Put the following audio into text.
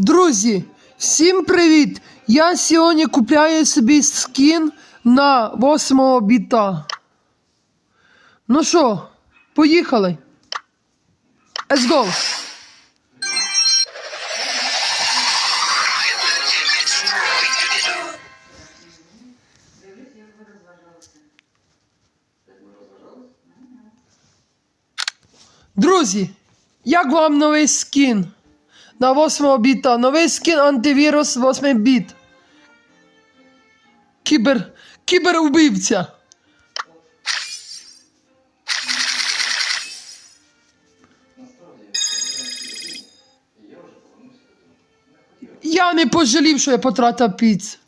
Друзі, всім привіт! Я сьогодні купляю собі скін на 8 біта. Ну що, поїхали. Let's go! Друзі, як вам новий скін? На 8 біта. Новий скін антивірус 8 біт. Кібер. Кіберубивця. Я не пожалів, що я потратив піц.